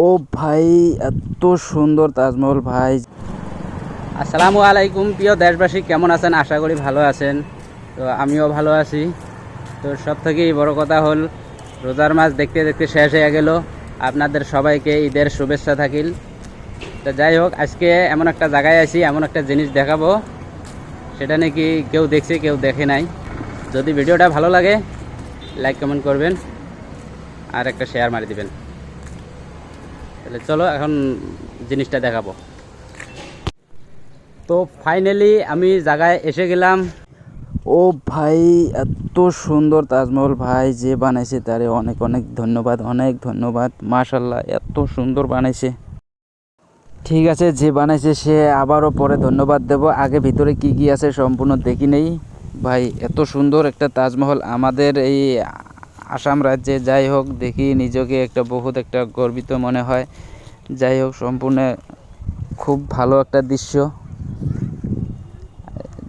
ও ভাই, এত সুন্দর তাজমহল ভাই। আসসালামু আলাইকুম, প্রিয় দেশবাসী, কেমন আছেন? আশা করি ভালো আছেন। তো আমিও ভালো আছি। তো সব থেকেই বড় কথা হল, রোজার মাস দেখতে দেখতে শেষ হয়ে গেল। আপনাদের সবাইকে ঈদের শুভেচ্ছা থাকিল। তো যাই হোক, আজকে এমন একটা জায়গায় আছি, এমন একটা জিনিস দেখাবো। সেটা নাকি কেউ দেখছে, কেউ দেখে নাই। যদি ভিডিওটা ভালো লাগে, লাইক, কমেন্ট করবেন। আর একটা শেয়ার মারি দিবেন। তাহলে চলো এখন জিনিসটা দেখাবো। তো ফাইনালি আমি জায়গায় এসে গেলাম। ও ভাই, এত সুন্দর তাজমহল ভাই, যে বানাইছে তারে অনেক অনেক ধন্যবাদ অনেক ধন্যবাদ। মাশাল্লাহ এত সুন্দর বানাইছে। ঠিক আছে, যে বানাইছে সে আবারও পরে ধন্যবাদ দেব। আগে ভিতরে কি কি আছে সম্পূর্ণ দেখি নেই। ভাই, এত সুন্দর একটা তাজমহল আমাদের এই আসাম রাজ্যে যাই হোক, দেখি নিজেকে একটা বহুত একটা গর্বিত মনে হয়। যাই হোক, সম্পূর্ণ খুব ভালো একটা দৃশ্য।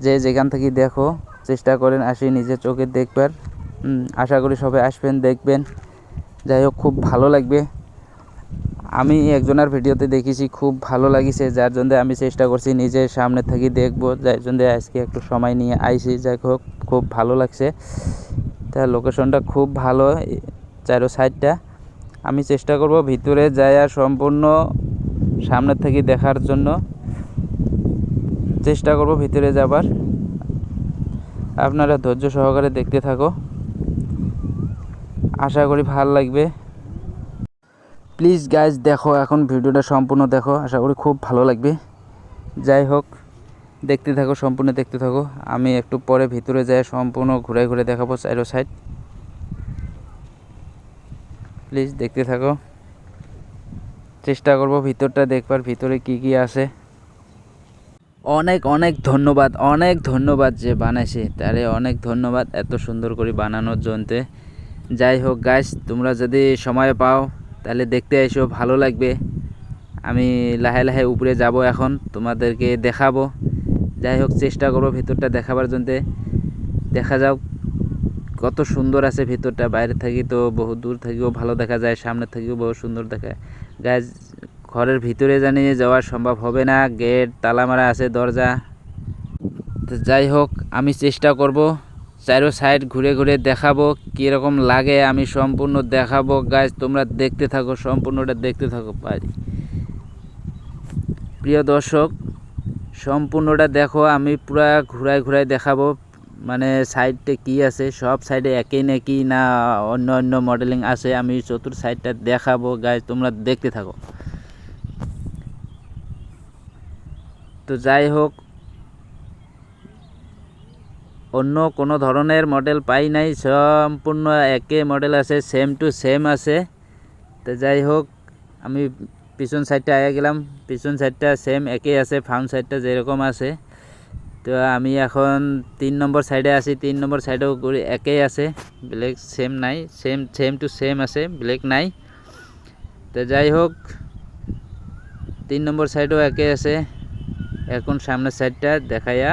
যে যেখান থেকে দেখো, চেষ্টা করেন আসি নিজের চোখে দেখবার। আশা করি সবাই আসবেন, দেখবেন। যাই হোক, খুব ভালো লাগবে। আমি একজনের ভিডিওতে দেখেছি, খুব ভালো লাগিছে। যার জন্য আমি চেষ্টা করছি নিজের সামনে থেকে দেখব। যার জন্য আজকে একটু সময় নিয়ে আইছি যাই হোক, খুব ভালো লাগছে। তা লোকেশনটা খুব ভালো চারো সাইডটা আমি চেষ্টা করব ভিতরে যাই আর সম্পূর্ণ সামনে থেকে দেখার জন্য। চেষ্টা করব ভিতরে যাবার। আপনারা ধৈর্য সহকারে দেখতে থাকো। আশা করি ভালো লাগবে। প্লিজ গাইজ দেখো, এখন ভিডিওটা সম্পূর্ণ দেখো। আশা করি খুব ভালো লাগবে। যাই হোক। দেখতে থাকো, সম্পূর্ণ দেখতে থাকো। আমি একটু পরে ভিতরে যাই, সম্পূর্ণ ঘুরে ঘুরে দেখাবো চাইরো সাইড প্লিজ দেখতে থাকো। চেষ্টা করব ভিতরটা দেখবার, ভিতরে কি কি আছে। অনেক অনেক ধন্যবাদ অনেক ধন্যবাদ যে বানাইছে। তারে অনেক ধন্যবাদ এত সুন্দর করে বানানোর জন্যে। যাই হোক গাছ তোমরা যদি সময় পাও, তাহলে দেখতে এসো, ভালো লাগবে। আমি লাহে লাহে উপরে যাব এখন, তোমাদেরকে দেখাবো। যাই হোক চেষ্টা করব ভিতরটা দেখাবার জন্যে। দেখা যাও কত সুন্দর আছে ভিতরটা। বাইরে থাকি তো বহু দূর থেকেও ভালো দেখা যায়, সামনে থেকেও বহু সুন্দর দেখা গাছ ঘরের ভিতরে জানি যাওয়া সম্ভব হবে না। গেট তালা মারা আছে, দরজা। তো যাই হোক আমি চেষ্টা করব চারো সাইড ঘুরে ঘুরে দেখাবো, কীরকম লাগে আমি সম্পূর্ণ দেখাবো। গাছ তোমরা দেখতে থাকো, সম্পূর্ণটা দেখতে থাকো পারি প্রিয় দর্শক সম্পূর্ণটা দেখো, আমি পুরা ঘুরায় ঘুরায় দেখাবো মানে সাইডে কি আছে, সব সাইডে একই নাকি না অন্য অন্য মডেলিং আছে, আমি চতুর সাইডটা দেখাবো গাছ তোমরা দেখতে থাকো। তো যাই হোক, অন্য কোনো ধরনের মডেল পাই নাই, সম্পূর্ণ একে মডেল আছে সেম টু সেম আছে। তো যাই হোক, আমি পিছন সাইডটা আগে গেলাম। পিছন সাইডটা সেম একই আছে ফ্রন্ট সাইডটা যেরকম আছে। তো আমি এখন তিন নম্বর সাইডে আছি, তিন নম্বর সাইডেও করে একই আছে। ব্ল্যাক সেম নাই সেম সেম টু সেম আছে ব্ল্যাক নাই। তো যাই হোক, তিন নম্বর সাইডেও একই আছে। এখন সামনের সাইডটা দেখাইয়া,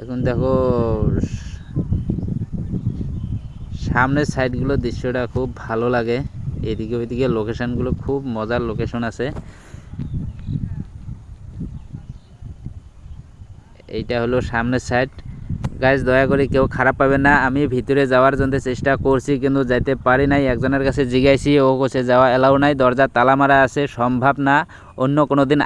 এখন দেখো, সামনের সাইডগুলো দৃশ্যটা খুব ভালো লাগে। এদিকে ওইদিকে লোকেশনগুলো খুব মজার লোকেশন আছে। এইটা হলো সামনের সাইড গাইজ দয়া করে কেউ খারাপ পাবে না, আমি ভিতরে যাওয়ার জন্য চেষ্টা করছি, কিন্তু যাইতে পারি নাই। একজনের কাছে জিগাইছি ও কছে যাওয়া এলাও নাই দরজা তালা মারা আছে, সম্ভব না। অন্য কোনো দিন